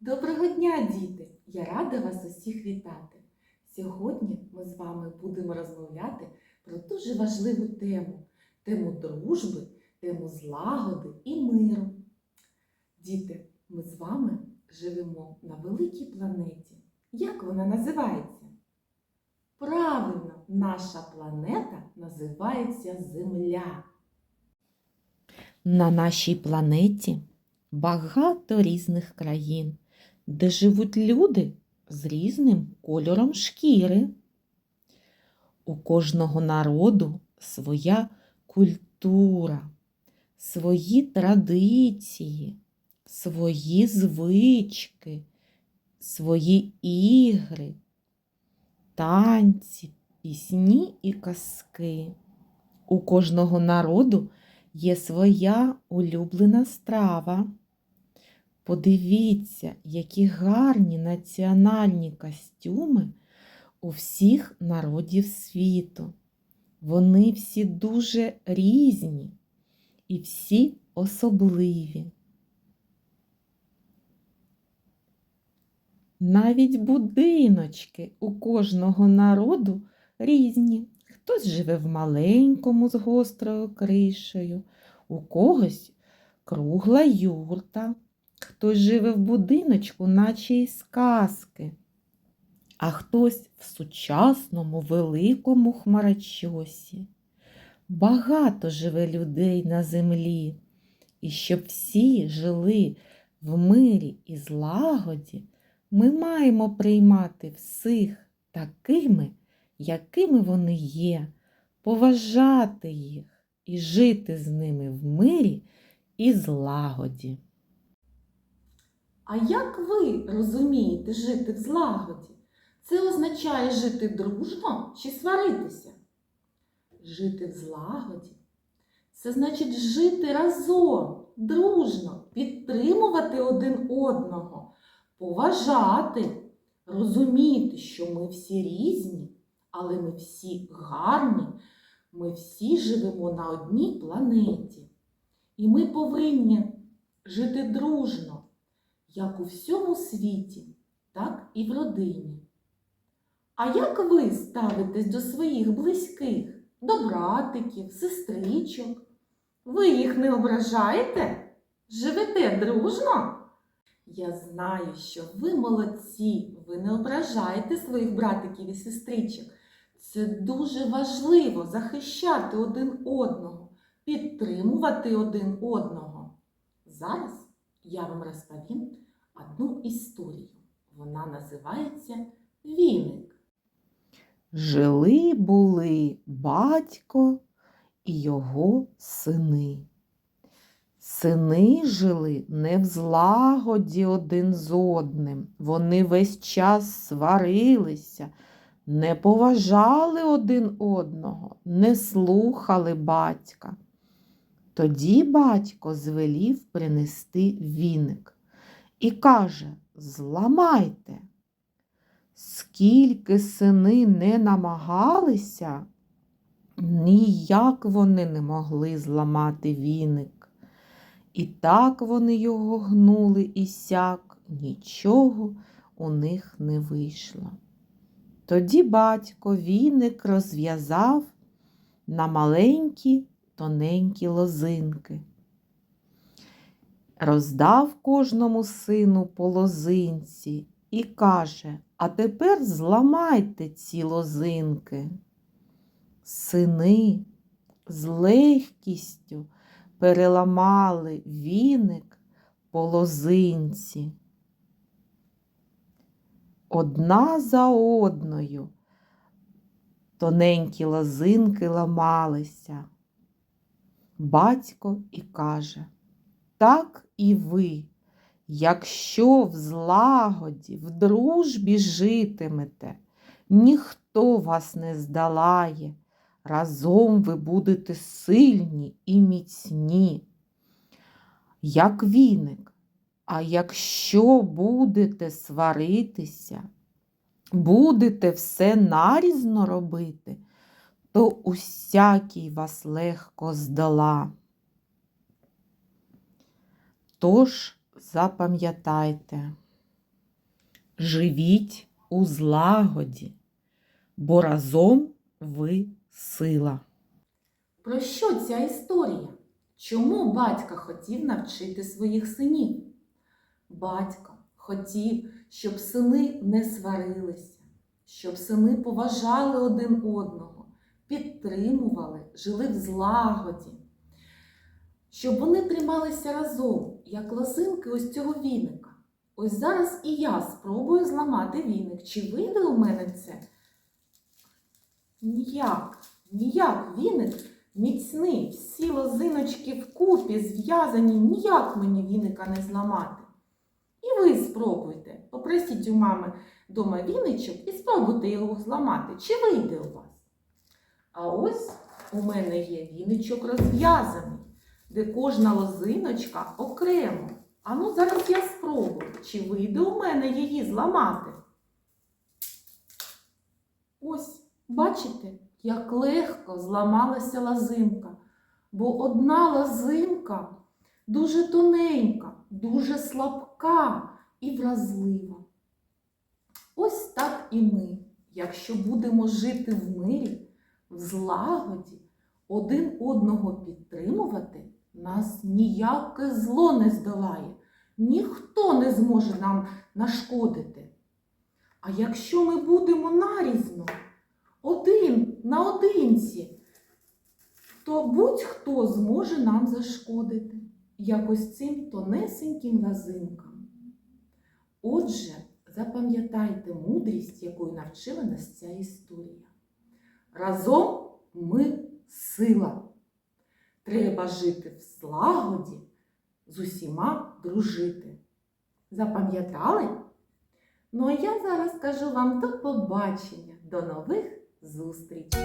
Доброго дня, діти! Я рада вас усіх вітати. Сьогодні ми з вами будемо розмовляти про дуже важливу тему тему дружби, тему злагоди і миру. Діти, ми з вами живемо на великій планеті. Як вона називається? Правильно, наша планета називається Земля. На нашій планеті багато різних країн, де живуть люди з різним кольором шкіри. У кожного народу своя культура, свої традиції, свої звички, свої ігри, танці, пісні і казки. У кожного народу є своя улюблена страва. Подивіться, які гарні національні костюми у всіх народів світу. Вони всі дуже різні і всі особливі. Навіть будиночки у кожного народу різні. Хтось живе в маленькому з гострою кришею, у когось кругла юрта, хтось живе в будиночку, наче із казки, а хтось в сучасному великому хмарочосі. Багато живе людей на землі, і щоб всі жили в мирі і злагоді, ми маємо приймати всіх такими якими вони є, поважати їх і жити з ними в мирі і злагоді. А як ви розумієте жити в злагоді? Це означає жити дружно чи сваритися? Жити в злагоді це значить жити разом, дружно, підтримувати один одного, поважати, розуміти, що ми всі різні, але ми всі гарні, ми всі живемо на одній планеті. І ми повинні жити дружно, як у всьому світі, так і в родині. А як ви ставитесь до своїх близьких, до братиків, сестричок? Ви їх не ображаєте? Живете дружно? Я знаю, що ви молодці, ви не ображаєте своїх братиків і сестричок. Це дуже важливо захищати один одного, підтримувати один одного. Зараз я вам розповім одну історію. Вона називається Віник. Жили були батько і його сини. Сини жили не в злагоді один з одним. Вони весь час сварилися, не поважали один одного, не слухали батька. Тоді батько звелів принести віник і каже Зламайте. Скільки сини не намагалися, ніяк вони не могли зламати віник. І так вони його гнули і сяк, нічого у них не вийшло. Тоді батько віник розв'язав на маленькі тоненькі лозинки. Роздав кожному сину по лозинці і каже, а тепер зламайте ці лозинки. Сини з легкістю переламали віник по лозинці. Одна за одною тоненькі лозинки ламалися. Батько і каже, так і ви, якщо в злагоді, в дружбі житимете, ніхто вас не здолає, разом ви будете сильні і міцні, як віник. А якщо будете сваритися, будете все нарізно робити, то усякий вас легко здала. Тож запам'ятайте, живіть у злагоді, бо разом ви сила. Про що ця історія? Чому батька хотів навчити своїх синів? Батько хотів, щоб сини не сварилися, щоб сини поважали один одного, підтримували, жили в злагоді, щоб вони трималися разом, як лозинки ось цього віника. Ось зараз і я спробую зламати віник. Чи вийде у мене це? Ніяк, ніяк віник міцний, всі лозиночки вкупі зв'язані, ніяк мені віника не зламати. І ви спробуйте. Попросіть у мами дома віничок і спробуйте його зламати. Чи вийде у вас? А ось у мене є віничок розв'язаний, де кожна лозиночка окремо. А ну зараз я спробую, чи вийде у мене її зламати. Ось, бачите, як легко зламалася лозинка, бо одна лозинка дуже тоненька, дуже слабка і вразлива. Ось так і ми, якщо будемо жити в мирі, в злагоді, один одного підтримувати, нас ніяке зло не здолає, ніхто не зможе нам нашкодити. А якщо ми будемо нарізно, один наодинці, то будь-хто зможе нам зашкодити, якось цим тонесеньким лазинкам. Отже, запам'ятайте мудрість, якою навчила нас ця історія. Разом ми сила. Треба жити в злагоді, з усіма дружити. Запам'ятали? Ну а я зараз кажу вам до побачення, до нових зустрічей!